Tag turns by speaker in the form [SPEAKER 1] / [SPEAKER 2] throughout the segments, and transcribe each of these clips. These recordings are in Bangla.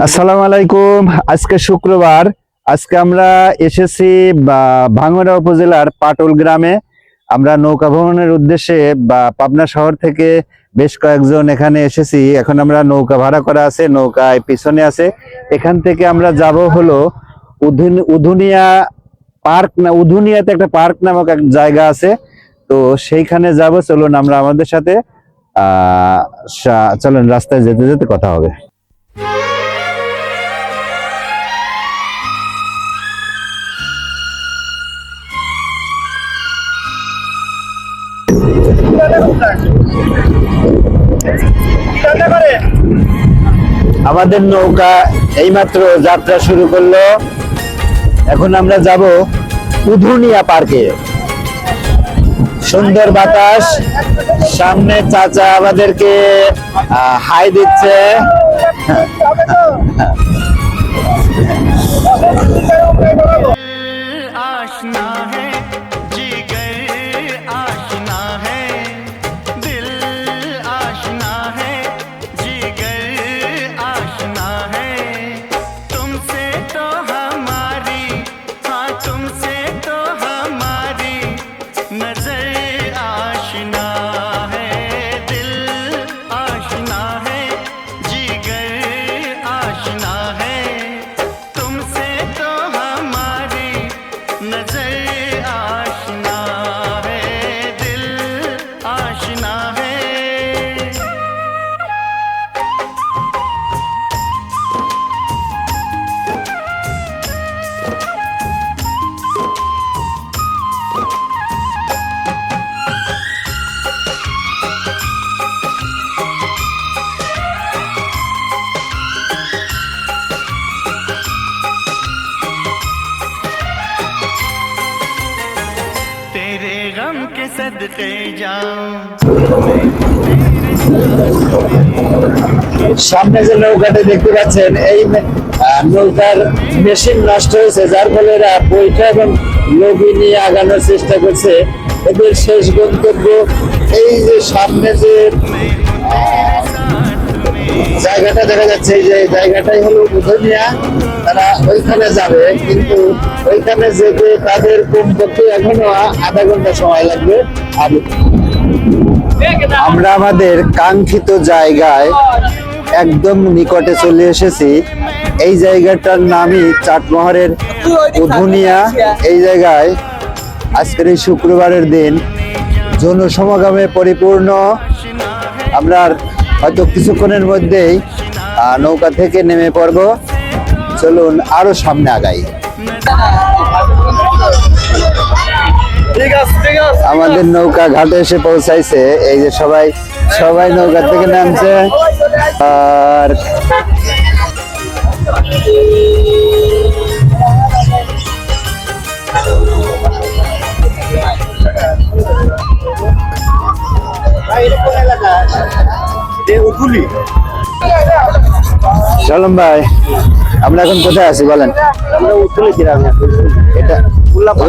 [SPEAKER 1] আসসালামু আলাইকুম। আজকে শুক্রবার। আজকে আমরা এসেছি ভাঙ্গড়া উপজেলার পাটল গ্রামে। আমরা নৌকা ভ্রমণের উদ্দেশ্যে, বা, পাবনা শহর থেকে বেশ কয়েকজন এখানে এসেছি। এখন আমরা নৌকা ভাড়া করা আছে, নৌকায় পিছনে আছে। এখান থেকে আমরা যাব হলো উধুন- উধুনিয়া পার্ক না, উধুনিয়াতে একটা পার্ক নামক এক জায়গা আছে। তো সেইখানে যাব। চলুন আমরা আমাদের সাথে, আহ চলুন রাস্তায় যেতে যেতে কথা হবে। আমাদের নৌকা এইমাত্র যাত্রা শুরু করল এখন আমরা যাব উধুনিয়া পার্কে সুন্দর বাতাস সামনে চাচা আমাদেরকে হাই দিচ্ছে
[SPEAKER 2] सदके जाऊं
[SPEAKER 1] সামনে যে নৌকাটা দেখতে পাচ্ছেন এই মে- আহ, নৌকার মেশিন নষ্ট হয়েছে যার ফলে এরা বইটা এবং লগি নিয়ে আগানোর চেষ্টা করছে এদের শেষ গন্তব্য এই যে সামনে যে আহ, জায়গাটা দেখা যাচ্ছে যে জায়গাটাই হলো উধনিয়া তারা ওইখানে যাবে, কিন্তু ওইখানে যেতে তাদের কমপক্ষে এখনও আধা ঘণ্টা সময় লাগবে। আর আমরা আমাদের কাঙ্ক্ষিত জায়গায় একদম নিকটে চলে এসেছি। এই জায়গাটার নামই চাটমোহরের উধুনিয়া এই জায়গায় আজকের এই শুক্রবারের দিন জনসমাগমে পরিপূর্ণ। আমরা হয়তো কিছুক্ষণের মধ্যেই নৌকা থেকে নেমে পড়ব। চলুন আরও সামনে আগাই। আমাদের নৌকা ঘাটে এসে পৌঁছাইছে। এই যে সবাই সবাই নৌকা থেকে নামছে। আর সালাম ভাই আমরা এখন কোথায় আছি বলেন? এটা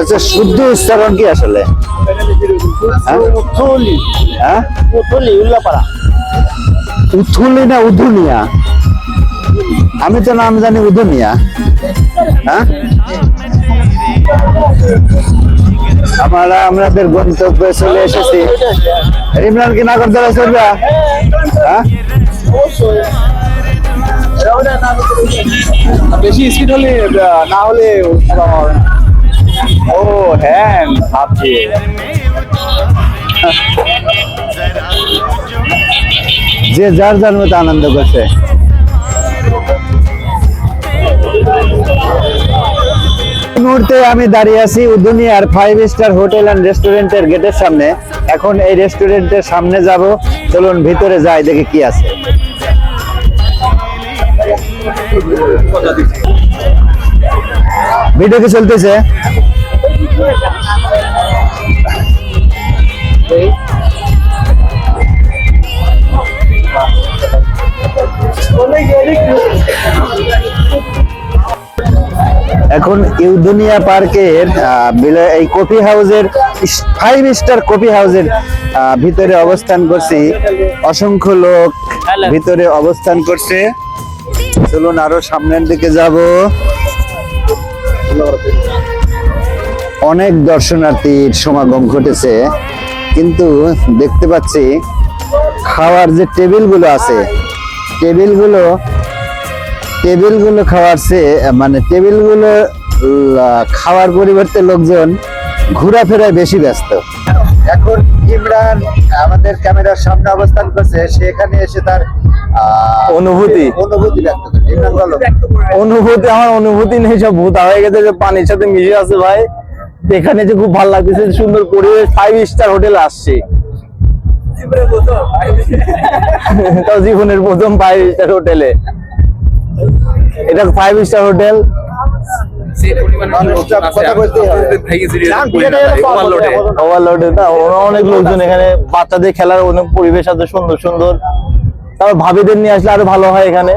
[SPEAKER 1] আচ্ছা শুদ্ধ উচ্চারণ কি আসলে? হ্যাঁ? হ্যাঁ? উথুলি না উধুনিয়া? আমি তো নাম জানি উধুনিয়া। হ্যাঁ? আমরা আমাদের গন্তব্যে চলে এসেছি। ইমরান কি নাগরদোলা চলবে? হ্যাঁ?
[SPEAKER 3] বেশি স্পিড হলে না হলে। ও হ্যাঁ ভাবছি।
[SPEAKER 1] যে যার যার মতো আনন্দ করছে। মুহূর্তে আমি দাঁড়িয়ে আছি উদুনিয়ার ফাইভ স্টার হোটেল অ্যান্ড রেস্টুরেন্টের গেটের সামনে। এখন এই রেস্টুরেন্টের সামনে যাব। চলুন ভিতরে যাই, দেখি কি আছে। ভিডিও কি চলতেছে? এখন ইউদুনিয়া পার্কের এই কফি হাউসের ফাইভ স্টার কফি হাউসের ভিতরে অবস্থান করছি। অসংখ্য লোক ভিতরে অবস্থান করছে। চলুন আরও সামনের দিকে যাব। অনেক দর্শনার্থীর সমাগম ঘটেছে কিন্তু দেখতে পাচ্ছি খাওয়ার যে টেবিলগুলো আছে টেবিলগুলো টেবিলগুলো খাওয়ার চেয়ে মানে টেবিলগুলো খাওয়ার পরিবর্তে লোকজন ঘোরাফেরায় বেশি ব্যস্ত। এখন ইমরান আমাদের ক্যামেরার সামনে অবস্থান করছে সেখানে এসে তার
[SPEAKER 3] অনুভূতি।
[SPEAKER 1] অনুভূতি
[SPEAKER 3] অনুভূতি আমার অনুভূতি নেই সব ভূত। হয়ে গেছে যে পানির সাথে মিশে আছে ভাই। এখানে যে খুব ভালো লাগতেছে সুন্দর পরিবেশ ফাইভ স্টার হোটেল আসছে। তাও জীবনের প্রথম ফাইভ স্টার হোটেলে এটা ফাইভ স্টার হোটেল
[SPEAKER 1] মানুষটা কথা বলতেই হবে।
[SPEAKER 3] ওভারলোডে না। ওরা অনেক লোকজন এখানে বাচ্চাদের খেলার অনেক পরিবেশ আছে সুন্দর সুন্দর। তারপর ভাবিদের নিয়ে আসলে আরও ভালো হয় এখানে।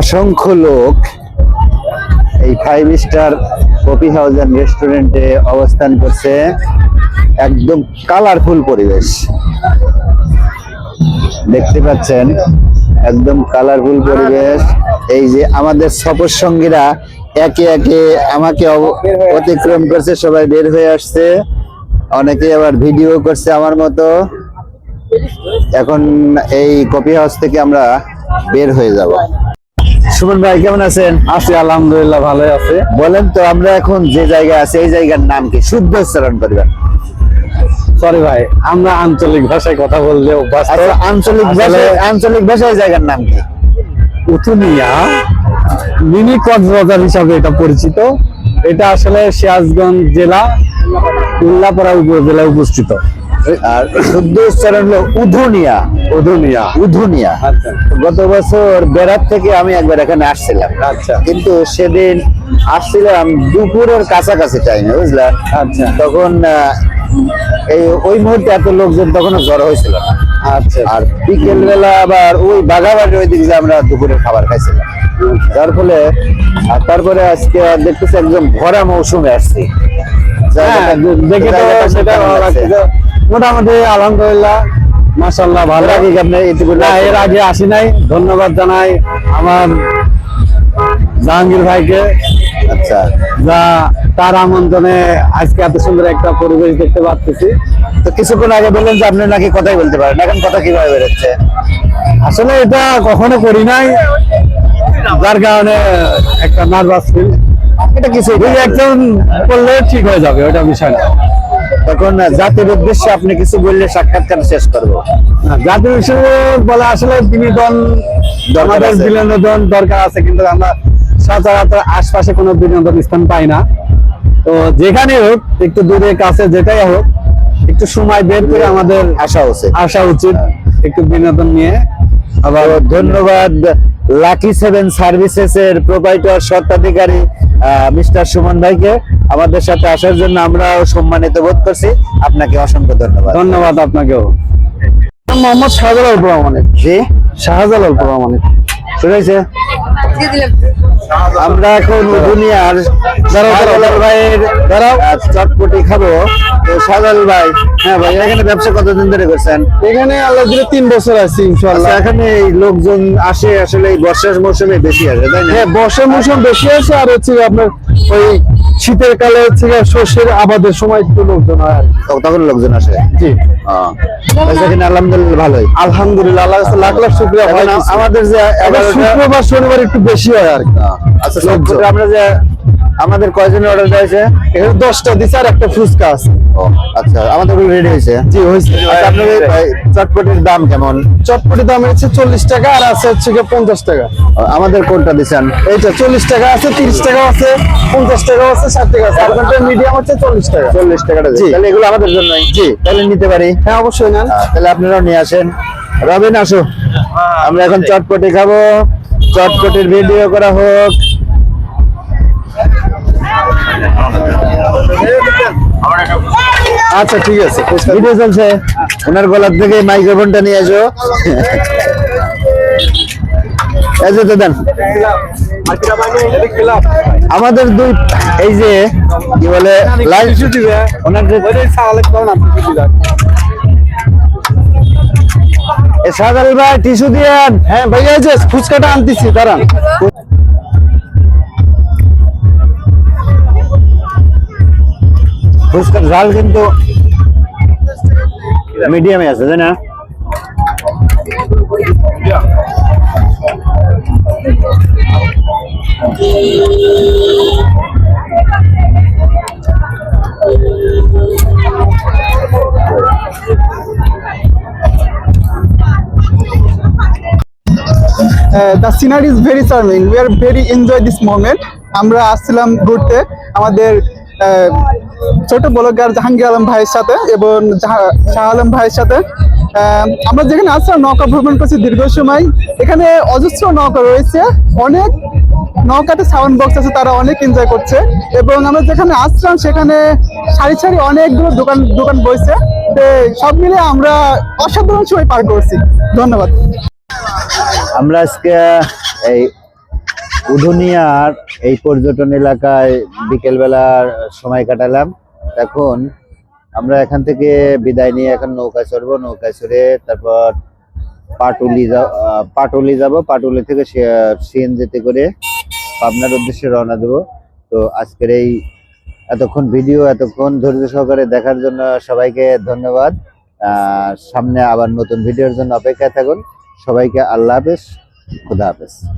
[SPEAKER 1] অসংখ্য লোক এই five star coffee house and রেস্টুরেন্টে অবস্থান করছে। একদম কালারফুল পরিবেশ। দেখতে পাচ্ছেন? একদম কালারফুল পরিবেশ। এই যে আমাদের সফর সঙ্গীরা একে একে আমাকে অতিক্রম করছে সবাই বের হয়ে আসছে। অনেকে আবার ভিডিও করছে আমার মতো। এখন এই কপি হাউস থেকে আমরা বের হয়ে যাব। সুমন ভাই কেমন আছেন?
[SPEAKER 3] আছি আলহামদুলিল্লাহ ভালো আছে।
[SPEAKER 1] বলেন তো আমরা এখন যে জায়গায় আছি এই জায়গার নাম কি? শুদ্ধ উচ্চারণ করবেন।
[SPEAKER 3] সরি ভাই আমরা আঞ্চলিক ভাষায় কথা বললে
[SPEAKER 1] আচ্ছা আঞ্চলিক ভাষায় আঞ্চলিক ভাষায় জায়গার নাম কি?
[SPEAKER 3] উথুনিয়া মিনি কক্সবাজার হিসাবে এটা পরিচিত। এটা আসলে সিরাজগঞ্জ জেলা উল্লাপাড়া উপজেলায় অবস্থিত।
[SPEAKER 1] আর শুদ্ধ উচ্চারণ হলো উধুনিয়া।
[SPEAKER 3] উধুনিয়া।
[SPEAKER 1] উধুনিয়া।
[SPEAKER 3] আচ্ছা।
[SPEAKER 1] গত বছর বেড়ার থেকে আমি একবার এখানে আসছিলাম।
[SPEAKER 3] আচ্ছা।
[SPEAKER 1] কিন্তু সেদিন আসছিলাম দুপুরের কাছাকাছি টাইমে বুঝলেন?
[SPEAKER 3] আচ্ছা।
[SPEAKER 1] তখন এই ওই মুহূর্তে এত লোকজন তখনও জ্বর হয়েছিল। না
[SPEAKER 3] আচ্ছা।
[SPEAKER 1] আর বিকেল বেলা আবার ওই বাঘাবাড়ির ওই দিকে আমরা দুপুরের খাবার খাইছিলাম। যার ফলে আর তারপরে আজকে দেখতেছি একদম ভরা মৌসুমে আসছি।
[SPEAKER 3] হ্যাঁ, দেখে তো সেটা ভালো
[SPEAKER 1] লাগছে?
[SPEAKER 3] লাগছে মোটামুটি আলহামদুলিল্লাহ মাশাল্লাহ ভালো।
[SPEAKER 1] আপনি
[SPEAKER 3] এর আগে আসি নাই। ধন্যবাদ জানাই আমার জাহাঙ্গীর ভাইকে।
[SPEAKER 1] আচ্ছা।
[SPEAKER 3] যা তার আমন্ত্রণে আজকে এত সুন্দর একটা পরিবেশ দেখতে পাচ্ছি
[SPEAKER 1] তো কিছুক্ষণ আগে বললেন যে আপনি নাকি কথাই বলতে পারেন এখন কথা কীভাবে বেরোচ্ছে?
[SPEAKER 3] আসলে এটা কখনো করি নাই যার কারণে একটা নার্ভাস ফিল
[SPEAKER 1] এটা কিছু
[SPEAKER 3] একজন করলে ঠিক হয়ে যাবে ওটা বিষয় না।
[SPEAKER 1] তখন জাতির উদ্দেশ্যে আপনি কিছু বললে সাক্ষাৎকার শেষ করব।
[SPEAKER 3] জাতির হিসেবে বলে আসলে বিনোদন আমাদের। বিনোদন দরকার আছে কিন্তু আমরা সচরাচর আশপাশে কোনো বিনোদন স্থান পাই না। তো যেখানে হোক একটু দূরে কাছে যেটাই হোক একটু সময় বের করে আমাদের
[SPEAKER 1] আসা উচিত।
[SPEAKER 3] আসা উচিত একটু বিনোদন নিয়ে।
[SPEAKER 1] আবার ধন্যবাদ লাকি সেভেন সার্ভিসেস এর প্রোপাইটর স্বত্বাধিকারী মিস্টার সুমন ভাইকে। আমাদের সাথে আসার জন্য আমরাও সম্মানিত বোধ করছি। আপনাকে অসংখ্য ধন্যবাদ।
[SPEAKER 3] ধন্যবাদ আপনাকেও। মোহাম্মদ শাহজালাল প্রমাণিক
[SPEAKER 1] জি?
[SPEAKER 3] শাহজালাল প্রমাণিক
[SPEAKER 1] শুনেছে আমরা এখন দুনিয়ার। ভাইয়ের চটপটি খাব। তো সাজাল ভাই হ্যাঁ ভাই এখানে ব্যবসা কতদিন ধরে করছেন?
[SPEAKER 3] এখানে আল্লাহ দিলে তিন বছর আছি
[SPEAKER 1] আচ্ছা,
[SPEAKER 3] ইনশাল্লাহ
[SPEAKER 1] এখানে এই লোকজন আসে আসলে এই বর্ষার মৌসুমে বেশি আসে তাই না?
[SPEAKER 3] হ্যাঁ বর্ষার মৌসুম বেশি আসে আর হচ্ছে আপনার ওই শীতের কালে হচ্ছে শস্যের আবাদের সময় একটু লোকজন হয়
[SPEAKER 1] তখন লোকজন আসে?
[SPEAKER 3] জি।
[SPEAKER 1] আহ, আলহামদুলিল্লাহ ভালোই।
[SPEAKER 3] আলহামদুলিল্লাহ আল্লাহ লাখ শুক্রিয়া
[SPEAKER 1] আমাদের যে
[SPEAKER 3] শুক্রবার শনিবার একটু বেশি হয় আর কি।
[SPEAKER 1] আচ্ছা আমরা যে আমাদের কয়জনের অর্ডার দিয়েছে
[SPEAKER 3] এখানে দশটা দিছে আর একটা ফুচকা আছে।
[SPEAKER 1] ও আচ্ছা আমাদের রেডি হয়েছে?
[SPEAKER 3] জি হয়েছে।
[SPEAKER 1] আচ্ছা আপনাদের চটপটির দাম কেমন?
[SPEAKER 3] চটপটি দাম হচ্ছে চল্লিশ টাকা আর আছে হচ্ছে পঞ্চাশ টাকা।
[SPEAKER 1] আমাদের কোনটা দিচ্ছেন
[SPEAKER 3] এইটা চল্লিশ টাকা আছে তিরিশ টাকা আছে পঞ্চাশ টাকা আছে ষাট টাকা আছে। আর কোনটা মিডিয়াম হচ্ছে চল্লিশ টাকা।
[SPEAKER 1] চল্লিশ টাকাটা।
[SPEAKER 3] জি।
[SPEAKER 1] তাহলে এগুলো আমাদের জন্যই। জি। তাহলে নিতে পারি।
[SPEAKER 3] হ্যাঁ অবশ্যই নেন।
[SPEAKER 1] তাহলে আপনারাও নিয়ে আসেন। রবিন আসো। আমরা এখন চটপটি খাব। চটপটির ভিডিও করা হোক।
[SPEAKER 3] আচ্ছা ঠিক আছে
[SPEAKER 1] ভিডিও চলছে। ওনার গলার থেকে মাইক্রোফোনটা নিয়ে দেন। আমাদের দুই এই যে কি বলে লাইভ সাদাল ভাই টিস্যু দিয়েন
[SPEAKER 3] হ্যাঁ ভাইয়া যে ফুচকাটা আনতেছি দাঁড়ান।
[SPEAKER 1] ফুচকার ঝাল কিন্তু মিডিয়ামে আছে তাই না?
[SPEAKER 4] The scenery is very charming we are very enjoy this moment আমরা আসছিলাম ঘুরতে। আমাদের আহ, ছোট ব্লগার জাহাঙ্গীর আলম ভাইয়ের সাথে এবং শাহ আলম ভাইয়ের সাথে। আমরা যেখানে আসছিলাম নৌকা ভ্রমণ করছি দীর্ঘ সময়। এখানে অজস্র নৌকা রয়েছে। অনেক নৌকাতে সাউন্ড বক্স আছে, তারা অনেক এনজয় করছে। এবং আমরা যেখানে আসছিলাম সেখানে সারি সারি অনেকগুলো দোকান দোকান বইছে। তো সব মিলে আমরা অসাধারণ সময় পার করছি। ধন্যবাদ।
[SPEAKER 1] আমরা আজকে এই উধুনিয়ার এই পর্যটন এলাকায় বিকেল বেলার সময় কাটালাম। এখন আমরা এখান থেকে বিদায় নিয়ে এখন নৌকা চড়বো নৌকা চড়ে তারপর পাটুলি যা- পাটুলি যাব। পাটুলি থেকে সিএনজিতে করে পাবনার উদ্দেশ্যে রওনা দেবো। তো আজকের এই এতক্ষণ ভিডিও, এতক্ষণ ধৈর্য সহকারে দেখার জন্য সবাইকে ধন্যবাদ। সামনে আবার নতুন ভিডিওর জন্য অপেক্ষায় থাকুন। সবাইকে আল্লাহ হাফেজ, খুদা হাফেজ।